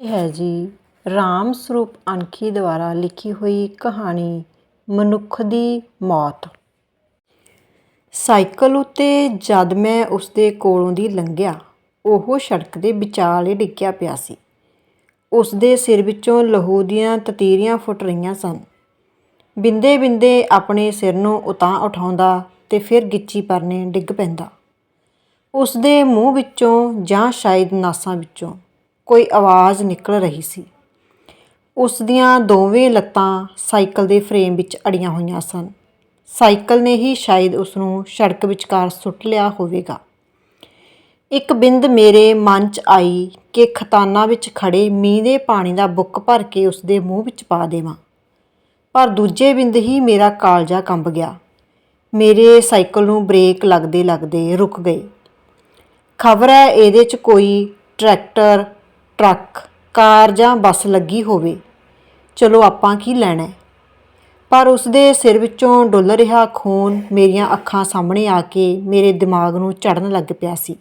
ਇਹ ਹੈ ਜੀ ਰਾਮ ਸਰੂਪ ਅਣਖੀ ਦੁਆਰਾ ਲਿਖੀ ਹੋਈ ਕਹਾਣੀ, ਮਨੁੱਖ ਦੀ ਮੌਤ। ਸਾਈਕਲ ਉੱਤੇ ਜਦ ਮੈਂ ਉਸਦੇ ਕੋਲੋਂ ਦੀ ਲੰਘਿਆ, ਉਹ ਸੜਕ ਦੇ ਵਿਚਾਲੇ ਡਿੱਗਿਆ ਪਿਆ ਸੀ। ਉਸਦੇ ਸਿਰ ਵਿੱਚੋਂ ਲਹੂ ਦੀਆਂ ਤਤੀਰੀਆਂ ਫੁੱਟ ਰਹੀਆਂ ਸਨ। ਬਿੰਦੇ ਬਿੰਦੇ ਆਪਣੇ ਸਿਰ ਨੂੰ ਉਤਾਂ ਉਠਾਉਂਦਾ ਤੇ ਫਿਰ ਗਿੱਚੀ ਪਰਨੇ ਡਿੱਗ ਪੈਂਦਾ। ਉਸਦੇ ਮੂੰਹ ਵਿੱਚੋਂ ਜਾਂ ਸ਼ਾਇਦ ਨਾਸਾਂ ਵਿੱਚੋਂ ਕੋਈ ਆਵਾਜ਼ ਨਿਕਲ ਰਹੀ ਸੀ। ਉਸ ਦੀਆਂ ਦੋਵੇਂ ਲੱਤਾਂ ਸਾਈਕਲ ਦੇ ਫਰੇਮ ਵਿੱਚ ਅੜੀਆਂ ਹੋਈਆਂ ਸਨ। ਸਾਈਕਲ ਨੇ ਹੀ ਸ਼ਾਇਦ ਉਸ ਨੂੰ ਸੜਕ ਵਿਚਕਾਰ ਸੁੱਟ ਲਿਆ ਹੋਵੇਗਾ। ਇੱਕ ਬਿੰਦ ਮੇਰੇ ਮਨ 'ਚ ਆਈ ਕਿ ਖਤਾਨਾਂ ਵਿੱਚ ਖੜੇ ਮੀਂਹ ਦੇ ਪਾਣੀ ਦਾ ਬੁੱਕ ਭਰ ਕੇ ਉਸ ਦੇ ਮੂੰਹ ਵਿੱਚ ਪਾ ਦੇਵਾਂ। ਪਰ ਦੂਜੇ ਬਿੰਦ ਹੀ ਮੇਰਾ ਕਾਲਜਾ ਕੰਬ ਗਿਆ। ਮੇਰੇ ਸਾਈਕਲ ਨੂੰ ਬ੍ਰੇਕ ਲੱਗਦੇ ਲੱਗਦੇ ਰੁਕ ਗਏ। ਖਬਰ ਹੈ ਇਹਦੇ 'ਚ ਕੋਈ ਟਰੈਕਟਰ ਟਰੱਕ, ਕਾਰ ਜਾਂ ਬੱਸ ਲੱਗੀ ਹੋਵੇ, ਚਲੋ ਆਪਾਂ ਕੀ ਲੈਣਾ ਪਰ ਉਸ ਦੇ ਸਿਰ ਵਿੱਚੋਂ ਡੁੱਲ ਰਿਹਾ ਖੂਨ ਮੇਰੀਆਂ ਅੱਖਾਂ ਸਾਹਮਣੇ ਆ ਕੇ ਮੇਰੇ ਦਿਮਾਗ ਨੂੰ ਚੜਨ ਲੱਗ ਪਿਆ ਸੀ।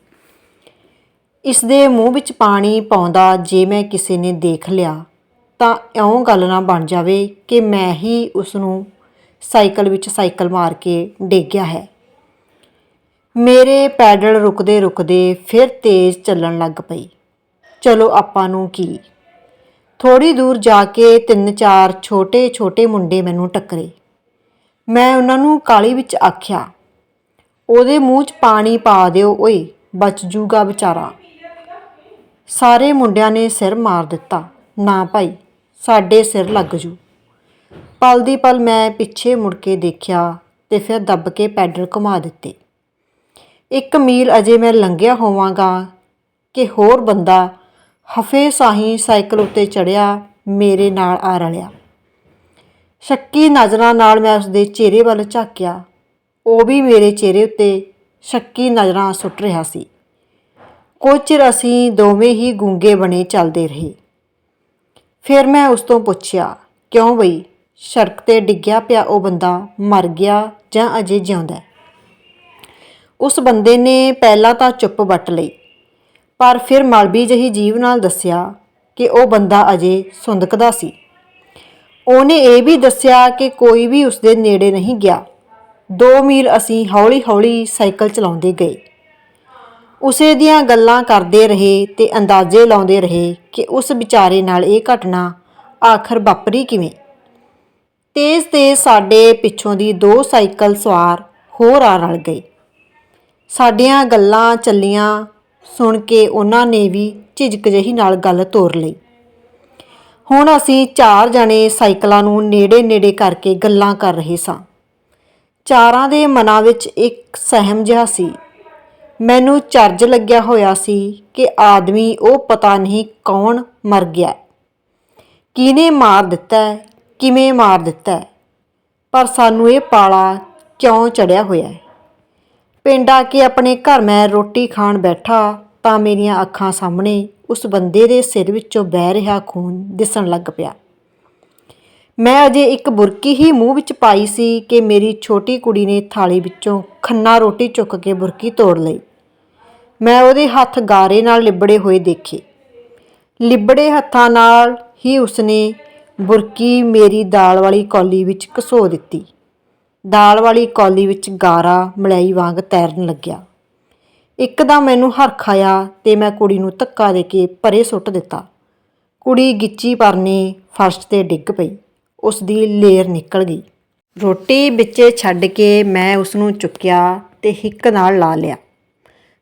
ਇਸ ਦੇ ਮੂੰਹ ਵਿੱਚ ਪਾਣੀ ਪਾਉਂਦਾ ਜੇ ਮੈਂ ਕਿਸੇ ਨੇ ਦੇਖ ਲਿਆ, ਤਾਂ ਇਉਂ ਗੱਲ ਨਾ ਬਣ ਜਾਵੇ ਕਿ ਮੈਂ ਹੀ ਉਸ ਨੂੰ ਸਾਈਕਲ ਵਿੱਚ ਸਾਈਕਲ ਮਾਰ ਕੇ ਡੇਗਿਆ ਹੈ। ਮੇਰੇ ਪੈਡਲ ਰੁਕਦੇ ਰੁਕਦੇ ਫਿਰ ਤੇਜ਼ ਚੱਲਣ ਲੱਗ ਪਈ। ਚਲੋ ਆਪਾਂ ਨੂੰ ਕੀ? ਥੋੜੀ ਦੂਰ ਜਾ ਕੇ ਤਿੰਨ ਚਾਰ ਛੋਟੇ ਛੋਟੇ ਮੁੰਡੇ ਮੈਨੂੰ ਟੱਕਰੇ। ਮੈਂ ਉਹਨਾਂ ਨੂੰ ਕਾਲੀ ਵਿੱਚ ਆਖਿਆ, ਉਹਦੇ ਮੂੰਹ 'ਚ ਪਾਣੀ ਪਾ ਦਿਓ ਓਏ, ਬਚ ਜੂਗਾ ਵਿਚਾਰਾ। ਸਾਰੇ ਮੁੰਡਿਆਂ ਨੇ ਸਿਰ ਮਾਰ ਦਿੱਤਾ, ਨਾ ਭਾਈ, ਸਾਡੇ ਸਿਰ ਲੱਗ ਜੂ। ਪਲ ਦੀ ਪਲ ਮੈਂ ਪਿੱਛੇ ਮੁੜ ਕੇ ਦੇਖਿਆ ਤੇ ਫਿਰ ਦੱਬ ਕੇ ਪੈਡਲ ਘੁਮਾ ਦਿੱਤੇ। ਇੱਕ ਮੀਲ ਅਜੇ ਮੈਂ ਲੰਘਿਆ ਹੋਵਾਂਗਾ ਕਿ ਹੋਰ ਬੰਦਾ ਹਫੇ ਸਾਹੀ ਸਾਈਕਲ ਉੱਤੇ ਚੜਿਆ, ਮੇਰੇ ਨਾਲ ਆ ਰਲਿਆ। ਸ਼ੱਕੀ ਨਜ਼ਰਾਂ ਨਾਲ ਮੈਂ ਉਸਦੇ ਚਿਹਰੇ ਵੱਲ ਝਾਕਿਆ। ਉਹ ਵੀ ਮੇਰੇ ਚਿਹਰੇ ਉੱਤੇ ਸ਼ੱਕੀ ਨਜ਼ਰਾਂ ਸੁੱਟ ਰਿਹਾ ਸੀ। ਕੁਝ ਚਿਰ ਅਸੀਂ ਦੋਵੇਂ ਹੀ ਗੂੰਗੇ ਬਣੇ ਚੱਲਦੇ ਰਹੇ। ਫਿਰ ਮੈਂ ਉਸ ਤੋਂ ਪੁੱਛਿਆ, ਕਿਉਂ ਬਈ? ਸੜਕ ਤੇ ਡਿੱਗਿਆ ਪਿਆ ਉਹ ਬੰਦਾ ਮਰ ਗਿਆ ਜਾਂ ਅਜੇ ਜਿਉਂਦਾ ਉਸ ਬੰਦੇ ਨੇ ਪਹਿਲਾਂ ਤਾਂ ਚੁੱਪ ਵੱਟ ਲਈ। ਪਰ ਫਿਰ ਮਲਬੀ ਜਹੀ ਜੀਵ ਨਾਲ ਦੱਸਿਆ ਕਿ ਉਹ ਬੰਦਾ ਅਜੇ ਸੁੰਦਕਦਾ ਸੀ। ਉਹਨੇ ਇਹ ਵੀ ਦੱਸਿਆ ਕਿ ਕੋਈ ਵੀ ਉਸਦੇ ਨੇੜੇ ਨਹੀਂ ਗਿਆ। 2 ਮੀਲ ਅਸੀਂ ਹੌਲੀ-ਹੌਲੀ ਸਾਈਕਲ ਚਲਾਉਂਦੇ ਗਏ। ਉਸੇ ਦੀਆਂ ਗੱਲਾਂ ਕਰਦੇ ਰਹੇ ਤੇ ਅੰਦਾਜ਼ੇ ਲਾਉਂਦੇ ਰਹੇ ਕਿ ਉਸ ਵਿਚਾਰੇ ਨਾਲ ਇਹ ਘਟਨਾ ਆਖਰ ਵਾਪਰੀ ਕਿਵੇਂ। ਤੇਜ਼-ਤੇਜ਼ ਸਾਡੇ ਪਿੱਛੋਂ ਦੀ ਦੋ ਸਾਈਕਲ ਸਵਾਰ ਹੋਰ ਆ ਰਲ ਗਏ। ਸਾਡੀਆਂ ਗੱਲਾਂ ਚੱਲੀਆਂ ਸੁਣ ਕੇ ਉਹਨਾਂ ਨੇ ਵੀ ਝਿਜਕ ਜਿਹੀ ਨਾਲ ਗੱਲ ਤੋਰ ਲਈ। ਹੁਣ ਅਸੀਂ ਚਾਰ ਜਣੇ ਸਾਈਕਲਾਂ ਨੂੰ ਨੇੜੇ-ਨੇੜੇ ਕਰਕੇ ਗੱਲਾਂ ਕਰ ਰਹੇ ਸਾਂ। ਚਾਰਾਂ ਦੇ ਮਨਾਂ ਵਿੱਚ ਇੱਕ ਸਹਿਮ ਜਿਹਾ ਸੀ। ਮੈਨੂੰ ਚਰਜ ਲੱਗਿਆ ਹੋਇਆ ਸੀ ਕਿ ਆਦਮੀ ਉਹ ਪਤਾ ਨਹੀਂ ਕੌਣ ਮਰ ਗਿਆ। ਕਿਹਨੇ ਮਾਰ ਦਿੱਤਾ, ਕਿਵੇਂ ਮਾਰ ਦਿੱਤਾ? ਪਰ ਸਾਨੂੰ ਇਹ ਪਾਲਾ ਕਿਉਂ ਚੜਿਆ ਹੋਇਆ? ਹੈ ਪਿੰਡ ਆ ਕੇ ਆਪਣੇ ਘਰ ਮੈਂ ਰੋਟੀ ਖਾਣ ਬੈਠਾ ਤਾਂ ਮੇਰੀਆਂ ਅੱਖਾਂ ਸਾਹਮਣੇ ਉਸ ਬੰਦੇ ਦੇ ਸਿਰ ਵਿੱਚੋਂ ਵਹਿ ਰਿਹਾ ਖੂਨ ਦਿਸਣ ਲੱਗ ਪਿਆ। ਮੈਂ ਅਜੇ ਇੱਕ ਬੁਰਕੀ ਹੀ ਮੂੰਹ ਵਿੱਚ ਪਾਈ ਸੀ ਕਿ ਮੇਰੀ ਛੋਟੀ ਕੁੜੀ ਨੇ ਥਾਲੀ ਵਿੱਚੋਂ ਖੰਨਾ ਰੋਟੀ ਚੁੱਕ ਕੇ ਬੁਰਕੀ ਤੋੜ ਲਈ। ਮੈਂ ਉਹਦੇ ਹੱਥ ਗਾਰੇ ਨਾਲ ਲਿਬੜੇ ਹੋਏ ਦੇਖੇ। ਲਿਬੜੇ ਹੱਥਾਂ ਨਾਲ ਹੀ ਉਸਨੇ ਬੁਰਕੀ ਮੇਰੀ ਦਾਲ ਵਾਲੀ ਕੌਲੀ ਵਿੱਚ ਘਸੋ ਦਿੱਤੀ। ਦਾਲ ਵਾਲੀ ਕੌਲੀ ਵਿੱਚ ਗਾਰਾ, ਮਲਾਈ ਵਾਂਗ ਤੈਰਨ ਲੱਗਿਆ। ਇੱਕਦਮ ਮੈਨੂੰ ਹਰਖ ਆਇਆ ਤੇ ਮੈਂ ਕੁੜੀ ਨੂੰ ਧੱਕਾ ਦੇ ਕੇ ਪਰੇ ਸੁੱਟ ਦਿੱਤਾ। ਕੁੜੀ ਗਿੱਚੀ ਪਰਨੇ ਫਰਸ਼ ਤੇ ਡਿੱਗ ਪਈ। ਉਸ ਦੀ ਲੇਰ ਨਿਕਲ ਗਈ। ਰੋਟੀ ਵਿੱਚੇ ਛੱਡ ਕੇ ਮੈਂ ਉਸ ਨੂੰ ਚੁੱਕਿਆ ਤੇ ਹਿੱਕ ਨਾਲ ਲਾ ਲਿਆ।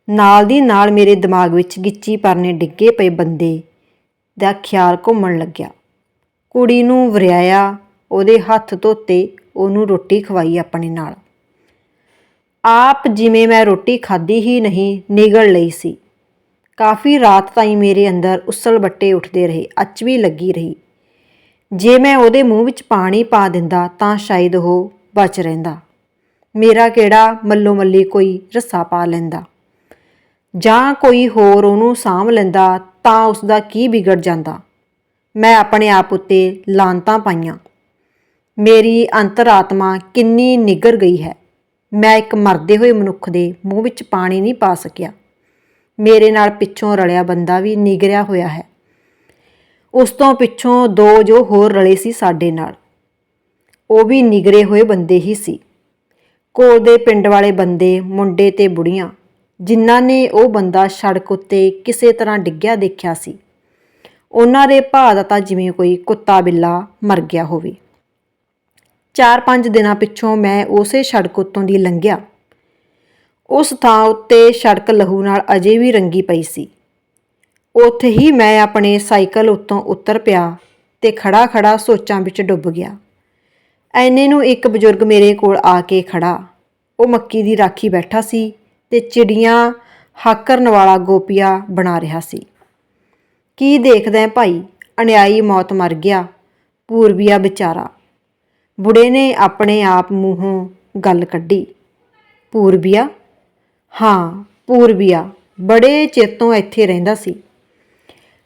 ਨਾਲ ਦੀ ਨਾਲ ਮੇਰੇ ਦਿਮਾਗ ਵਿੱਚ ਗਿੱਚੀ ਪਰਨੇ ਡਿੱਗੇ ਪਏ ਬੰਦੇ ਦਾ ਖਿਆਲ ਘੁੰਮਣ ਲੱਗਿਆ। ਕੁੜੀ ਨੂੰ ਵਰਿਆਇਆ, ਉਹਦੇ ਹੱਥ ਧੋਤੇ ਉਹਨੂੰ ਰੋਟੀ ਖਵਾਈ ਆਪਣੇ ਨਾਲ। ਆਪ ਜਿਵੇਂ ਮੈਂ ਰੋਟੀ ਖਾਧੀ ਹੀ ਨਹੀਂ, ਨਿਗਲ ਲਈ ਸੀ। ਕਾਫੀ ਰਾਤ ਤਾਈਂ ਮੇਰੇ ਅੰਦਰ ਉਸਲ ਬੱਟੇ ਉੱਠਦੇ ਰਹੇ, ਅੱਚ ਵੀ ਲੱਗੀ ਰਹੀ। ਜੇ ਮੈਂ ਉਹਦੇ ਮੂੰਹ ਵਿੱਚ ਪਾਣੀ ਪਾ ਦਿੰਦਾ ਤਾਂ ਸ਼ਾਇਦ ਉਹ ਬਚ ਰਹਿੰਦਾ। ਮੇਰਾ ਕਿਹੜਾ ਮੱਲੋ ਮੱਲੀ ਕੋਈ ਰੱਸਾ ਪਾ ਲੈਂਦਾ। ਜਾਂ ਕੋਈ ਹੋਰ ਉਹਨੂੰ ਸਾਂਭ ਲੈਂਦਾ ਤਾਂ ਉਸ ਦਾ ਕੀ ਵਿਗੜ ਜਾਂਦਾ। ਮੈਂ ਆਪਣੇ ਆਪ ਉੱਤੇ ਲਾਂਤਾਂ ਪਾਈਆਂ। ਮੇਰੀ ਅੰਤਰਾਤਮਾ ਕਿੰਨੀ ਨਿਗਰ ਗਈ ਹੈ। ਮੈਂ ਇੱਕ ਮਰਦੇ ਹੋਏ ਮਨੁੱਖ ਦੇ ਮੂੰਹ ਵਿੱਚ ਪਾਣੀ ਨਹੀਂ ਪਾ ਸਕਿਆ। ਮੇਰੇ ਨਾਲ ਪਿੱਛੋਂ ਰਲਿਆ ਬੰਦਾ ਵੀ ਨਿਗਰਿਆ ਹੋਇਆ ਹੈ। ਉਸ ਤੋਂ ਪਿੱਛੋਂ ਦੋ ਜੋ ਹੋਰ ਰਲੇ ਸੀ ਸਾਡੇ ਨਾਲ। ਉਹ ਵੀ ਨਿਗਰੇ ਹੋਏ ਬੰਦੇ ਹੀ ਸੀ। ਕੋਲ ਦੇ ਪਿੰਡ ਵਾਲੇ ਬੰਦੇ, ਮੁੰਡੇ ਤੇ ਬੁੜੀਆਂ, ਜਿਨ੍ਹਾਂ ਨੇ ਉਹ ਬੰਦਾ ਸੜਕ ਉੱਤੇ ਕਿਸੇ ਤਰ੍ਹਾਂ ਡਿੱਗਿਆ ਦੇਖਿਆ ਸੀ। ਉਹਨਾਂ ਦੇ ਭਾਅ ਦਾ ਤਾਂ ਜਿਵੇਂ ਕੋਈ ਕੁੱਤਾ ਬਿੱਲਾ ਮਰ ਗਿਆ ਹੋਵੇ। ਚਾਰ ਪੰਜ ਦਿਨਾਂ ਪਿੱਛੋਂ ਮੈਂ ਉਸੇ ਸੜਕ ਉੱਤੋਂ ਦੀ ਲੰਘਿਆ। ਉਸ ਥਾਂ ਉੱਤੇ ਸੜਕ ਲਹੂ ਨਾਲ ਅਜੇ ਵੀ ਰੰਗੀ ਪਈ ਸੀ। ਉੱਥੇ ਹੀ ਮੈਂ ਆਪਣੇ ਸਾਈਕਲ ਉੱਤੋਂ ਉਤਰ ਪਿਆ ਤੇ ਖੜਾ ਖੜਾ ਸੋਚਾਂ ਵਿੱਚ ਡੁੱਬ ਗਿਆ। ਐਨੇ ਨੂੰ ਇੱਕ ਬਜ਼ੁਰਗ ਮੇਰੇ ਕੋਲ ਆ ਕੇ ਖੜਾ ਉਹ ਮੱਕੀ ਦੀ ਰਾਖੀ ਬੈਠਾ ਸੀ ਤੇ ਚਿੜੀਆਂ ਹਾਕਰਨ ਵਾਲਾ ਗੋਪੀਆ ਬਣਾ ਰਿਹਾ ਸੀ। ਕੀ ਦੇਖਦਾ ਭਾਈ? ਅਣਿਆਈ ਮੌਤ ਮਰ ਗਿਆ ਪੂਰਬੀਆ ਵਿਚਾਰਾ। ਬੁੜੇ ਨੇ ਆਪਣੇ ਆਪ ਮੂੰਹੋਂ ਗੱਲ ਕੱਢੀ। ਪੂਰਬੀਆ? ਹਾਂ, ਪੂਰਬੀਆ, ਬੜੇ ਚਿਰ ਤੋਂ ਇੱਥੇ ਰਹਿੰਦਾ ਸੀ।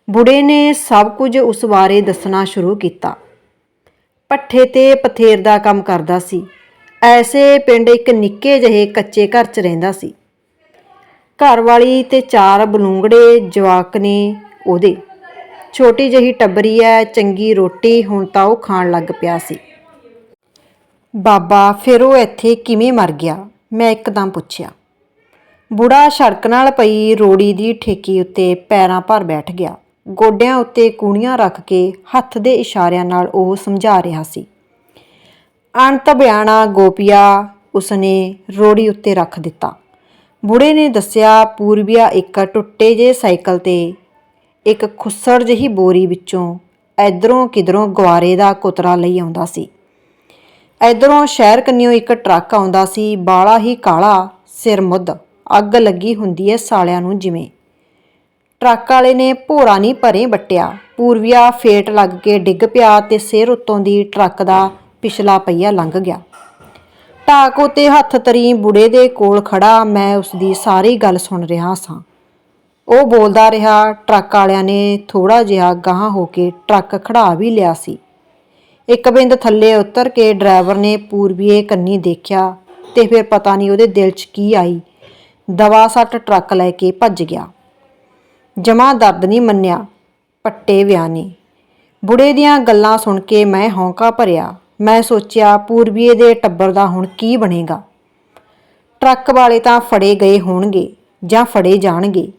ਬੁੜੇ ਨੇ ਸਭ ਕੁਝ ਉਸ ਬਾਰੇ ਦੱਸਣਾ ਸ਼ੁਰੂ ਕੀਤਾ। ਪੱਠੇ ਤੇ ਪਥੇਰ ਦਾ ਕੰਮ ਕਰਦਾ ਸੀ। ਐਸੇ ਪਿੰਡ ਇੱਕ ਨਿੱਕੇ ਜਿਹੇ ਕੱਚੇ ਘਰ 'ਚ ਰਹਿੰਦਾ ਸੀ। ਘਰ ਵਾਲੀ ਤੇ ਚਾਰ ਬਲੂੰਗੜੇ ਜਵਾਕ ਨੇ ਉਹਦੇ। ਛੋਟੀ ਜਿਹੀ ਟੱਬਰੀ ਐ, ਚੰਗੀ ਰੋਟੀ ਹੁਣ ਤਾਂ ਉਹ ਖਾਣ ਲੱਗ ਪਿਆ ਸੀ। ਬਾਬਾ, ਫਿਰ ਉਹ ਇੱਥੇ ਕਿਵੇਂ ਮਰ ਗਿਆ? ਮੈਂ ਇੱਕਦਮ ਪੁੱਛਿਆ। ਬੁੜਾ ਸੜਕ ਨਾਲ ਪਈ ਰੋੜੀ ਦੀ ਠੇਕੀ ਉੱਤੇ ਪੈਰਾਂ ਭਰ ਬੈਠ ਗਿਆ। ਗੋਡਿਆਂ ਉੱਤੇ ਕੂਣੀਆਂ ਰੱਖ ਕੇ ਹੱਥ ਦੇ ਇਸ਼ਾਰਿਆਂ ਨਾਲ ਉਹ ਸਮਝਾ ਰਿਹਾ ਸੀ। ਅਣਤ ਬਿਆਣਾ ਗੋਪੀਆ, ਉਸਨੇ ਰੋੜੀ ਉੱਤੇ ਰੱਖ ਦਿੱਤਾ। ਬੁੜੇ ਨੇ ਦੱਸਿਆ, ਪੂਰਬੀਆ ਇੱਕ ਟੁੱਟੇ ਜੇ ਸਾਈਕਲ ਤੇ ਇੱਕ ਖੁੱਸੜ ਜਿਹੀ ਬੋਰੀ ਵਿੱਚੋਂ ਇਧਰੋਂ ਕਿਧਰੋਂ ਗਵਾਰੇ ਦਾ ਕੁਤਰਾ ਲਈ ਆਉਂਦਾ ਸੀ। ਇਧਰੋਂ ਸ਼ਹਿਰ ਕੰਨਿਓ ਇੱਕ ਟਰੱਕ ਆਉਂਦਾ ਸੀ, ਬਾਲਾ ਹੀ ਕਾਲਾ ਸਿਰ ਮੁੱਧ ਅੱਗ ਲੱਗੀ ਹੁੰਦੀ ਹੈ ਸਾਲਿਆਂ ਨੂੰ ਜਿਵੇਂ। ਟਰੱਕ ਵਾਲੇ ਨੇ ਭੋਰਾ ਨਹੀਂ ਭਰੇ ਬੱਟਿਆ। ਪੂਰਵੀਆ ਫੇਟ ਲੱਗ ਕੇ ਡਿੱਗ ਪਿਆ ਤੇ ਸਿਰ ਉੱਤੋਂ ਦੀ ਟਰੱਕ ਦਾ ਪਿਛਲਾ ਪਹੀਆ ਲੰਘ ਗਿਆ। ਢਾਕ ਉਤੇ ਹੱਥ ਤਰੀ ਬੁੜੇ ਦੇ ਕੋਲ ਖੜਾ ਮੈਂ ਉਸ ਦੀ ਸਾਰੀ ਗੱਲ ਸੁਣ ਰਿਹਾ ਸਾਂ। ਉਹ ਬੋਲਦਾ ਰਿਹਾ, ਟਰੱਕ ਵਾਲਿਆਂ ਨੇ ਥੋੜਾ ਜਿਹਾ ਗਾਂਹ ਹੋ ਕੇ ਟਰੱਕ ਖੜਾ ਵੀ ਲਿਆ ਸੀ। ਇੱਕ ਬਿੰਦ ਥੱਲੇ ਉਤਰ ਕੇ ਡਰਾਈਵਰ ਨੇ ਪੂਰਬੀਏ ਕੰਨੀ ਦੇਖਿਆ ਤੇ ਫਿਰ ਪਤਾ ਨਹੀਂ ਉਹਦੇ ਦਿਲ 'ਚ ਕੀ ਆਈ। ਦਵਾ ਸੱਟ ਟਰੱਕ ਲੈ ਕੇ ਭੱਜ ਗਿਆ। ਜਮਾ ਦਰਦ ਨਹੀਂ ਮੰਨਿਆ, ਪੱਟੇ ਵਿਆਹ ਨੇ ਬੁੜੇ ਦੀਆਂ ਗੱਲਾਂ ਸੁਣ ਕੇ ਮੈਂ ਹੌਂਕਾ ਭਰਿਆ। ਮੈਂ ਸੋਚਿਆ, ਪੂਰਬੀਏ ਦੇ ਟੱਬਰ ਦਾ ਹੁਣ ਕੀ ਬਣੇਗਾ? ਟਰੱਕ ਵਾਲੇ ਤਾਂ ਫੜੇ ਗਏ ਹੋਣਗੇ ਜਾਂ ਫੜੇ ਜਾਣਗੇ।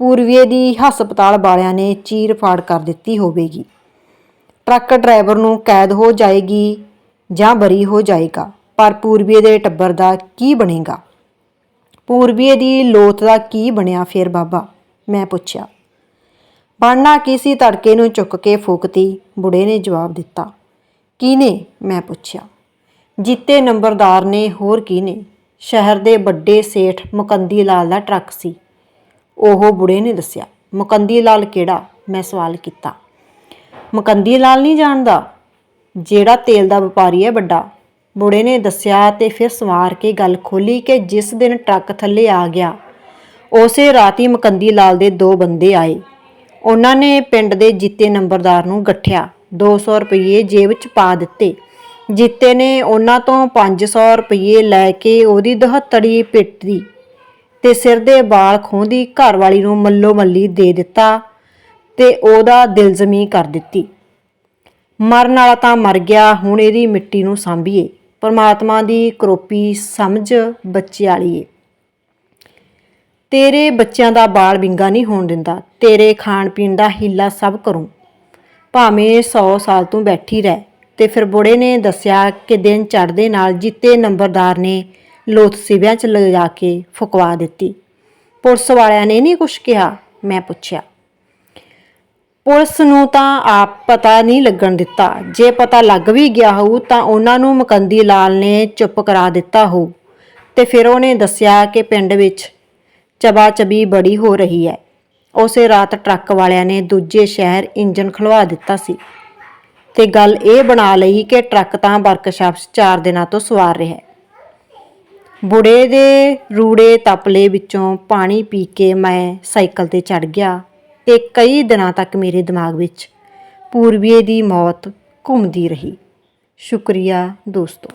ਪੂਰਬੀਏ ਦੀ ਹਸਪਤਾਲ ਵਾਲਿਆਂ ਨੇ ਚੀਰ ਫਾੜ ਕਰ ਦਿੱਤੀ ਹੋਵੇਗੀ। ਟਰੱਕ ਡਰਾਈਵਰ ਨੂੰ ਕੈਦ ਹੋ ਜਾਏਗੀ ਜਾਂ ਬਰੀ ਹੋ ਜਾਏਗਾ, ਪਰ ਪੂਰਬੀਏ ਦੇ ਟੱਬਰ ਦਾ ਕੀ ਬਣੇਗਾ? ਪੂਰਬੀਏ ਦੀ ਲੋਥ ਦਾ ਕੀ ਬਣਿਆ ਫਿਰ ਬਾਬਾ? ਮੈਂ ਪੁੱਛਿਆ। ਬਣਨਾ ਕੀ ਸੀ? ਤੜਕੇ ਨੂੰ ਚੁੱਕ ਕੇ ਫੂਕਤੀ, ਬੁੜੇ ਨੇ ਜਵਾਬ ਦਿੱਤਾ। ਕਿਹਨੇ? ਮੈਂ ਪੁੱਛਿਆ। ਜੀਤੇ ਨੰਬਰਦਾਰ ਨੇ ਹੋਰ ਕਿਹਨੇ? ਸ਼ਹਿਰ ਦੇ ਵੱਡੇ ਸੇਠ ਮੁਕੰਦੀ ਲਾਲ ਦਾ ਟਰੱਕ ਸੀ। ਉਹ ਬੁੜੇ ਨੇ ਦੱਸਿਆ। ਮੁਕੰਦੀ ਲਾਲ ਕਿਹੜਾ? ਮੈਂ ਸਵਾਲ ਕੀਤਾ। ਮੁਕੰਦੀ ਲਾਲ ਨਹੀਂ ਜਾਣਦਾ। ਜਿਹੜਾ ਤੇਲ ਦਾ ਵਪਾਰੀ ਹੈ ਵੱਡਾ। ਬੁੜੇ ਨੇ ਦੱਸਿਆ ਤੇ ਫਿਰ ਸਵਾਰ ਕੇ ਗੱਲ ਖੋਲੀ ਕਿ ਜਿਸ ਦਿਨ ਟਰੱਕ ਥੱਲੇ ਆ ਗਿਆ, ਉਸੇ ਰਾਤ ਹੀ ਮੁਕੰਦੀ ਲਾਲ ਦੇ ਦੋ ਬੰਦੇ ਆਏ। ਉਹਨਾਂ ਨੇ ਪਿੰਡ ਦੇ ਜੀਤੇ ਨੰਬਰਦਾਰ ਨੂੰ ਗੱਠਿਆ। 200 ਰੁਪਏ ਜੇਬ 'ਚ ਪਾ ਦਿੱਤੇ। ਜੀਤੇ ਨੇ ਉਹਨਾਂ ਤੋਂ 500 ਰੁਪਏ ਲੈ ਕੇ ਉਹਦੀ ਦਹੱਤੜੀ ਪਿੱਟੀ ਤੇ ਸਿਰ ਦੇ ਵਾਲ ਖੋਂਦੀ ਘਰ ਵਾਲੀ ਨੂੰ ਮੱਲੋ ਮੱਲੀ ਦੇ ਦਿੱਤਾ। ਤੇ ਉਹਦਾ ਦਿਲ ਜ਼ਮੀ ਕਰ ਦਿੱਤੀ। ਮਰਨ ਵਾਲਾ ਤਾਂ ਮਰ ਗਿਆ, ਹੁਣ ਇਹਦੀ ਮਿੱਟੀ ਨੂੰ ਸਾਂਭੀਏ। ਪਰਮਾਤਮਾ ਦੀ ਕਰੋਪੀ ਸਮਝ ਬੱਚੇ ਵਾਲੀ ਏ ਤੇਰੇ ਬੱਚਿਆਂ ਦਾ ਬਾਲ ਵਿੰਗਾ ਨਹੀਂ ਹੋਣ ਦਿੰਦਾ, ਤੇਰੇ ਖਾਣ ਪੀਣ ਦਾ ਹੀਲਾ ਸਭ ਕਰੂੰ। ਭਾਵੇਂ 100 ਸਾਲ ਤੋਂ ਬੈਠੀ ਰਹਿ, ਤੇ ਫਿਰ ਬੁੜੇ ਨੇ ਦੱਸਿਆ ਕਿ ਦਿਨ ਚੜ੍ਹਦੇ ਨਾਲ ਜਿੱਤੇ ਨੰਬਰਦਾਰ ਨੇ ਲੋਥ ਸਿਵਿਆਂ 'ਚ ਲਿਜਾ ਕੇ ਫੁਕਵਾ ਦਿੱਤੀ। ਪੁਲਿਸ ਵਾਲਿਆਂ ਨੇ ਨਹੀਂ ਕੁਛ ਕਿਹਾ, ਮੈਂ ਪੁੱਛਿਆ। ਪੁਲਿਸ ਨੂੰ ਤਾਂ ਆਪ ਪਤਾ ਨਹੀਂ ਲੱਗਣ ਦਿੱਤਾ। ਜੇ ਪਤਾ ਲੱਗ ਵੀ ਗਿਆ ਹੋਊ, ਤਾਂ ਉਹਨਾਂ ਨੂੰ ਮਕੰਦੀ ਲਾਲ ਨੇ ਚੁੱਪ ਕਰਾ ਦਿੱਤਾ ਹੋਊ। ਤੇ ਫਿਰ ਉਹਨੇ ਦੱਸਿਆ ਕਿ ਪਿੰਡ ਵਿੱਚ ਚਬਾ ਚਬੀ ਬੜੀ ਹੋ ਰਹੀ ਹੈ। ਉਸੇ ਰਾਤ ਟਰੱਕ ਵਾਲਿਆਂ ਨੇ ਦੂਜੇ ਸ਼ਹਿਰ ਇੰਜਨ ਖਲਵਾ ਦਿੱਤਾ ਸੀ। ਤੇ ਗੱਲ ਇਹ ਬਣਾ ਲਈ ਕਿ ਟਰੱਕ ਤਾਂ ਵਰਕਸ਼ਾਪ 'ਚ 4 ਦਿਨਾਂ ਤੋਂ ਸਵਾਰ ਰਿਹਾ ਹੈ। ਬੁੜੇ ਦੇ ਰੂੜੇ ਤਪਲੇ ਵਿੱਚੋਂ ਪਾਣੀ ਪੀ ਕੇ ਮੈਂ ਸਾਈਕਲ ਤੇ ਚੜ ਗਿਆ। ਤੇ ਕਈ ਦਿਨਾਂ ਤੱਕ ਮੇਰੇ ਦਿਮਾਗ ਵਿੱਚ ਪੂਰਬੀਏ ਦੀ ਮੌਤ ਘੁੰਮਦੀ ਰਹੀ। ਸ਼ੁਕਰੀਆ ਦੋਸਤੋ।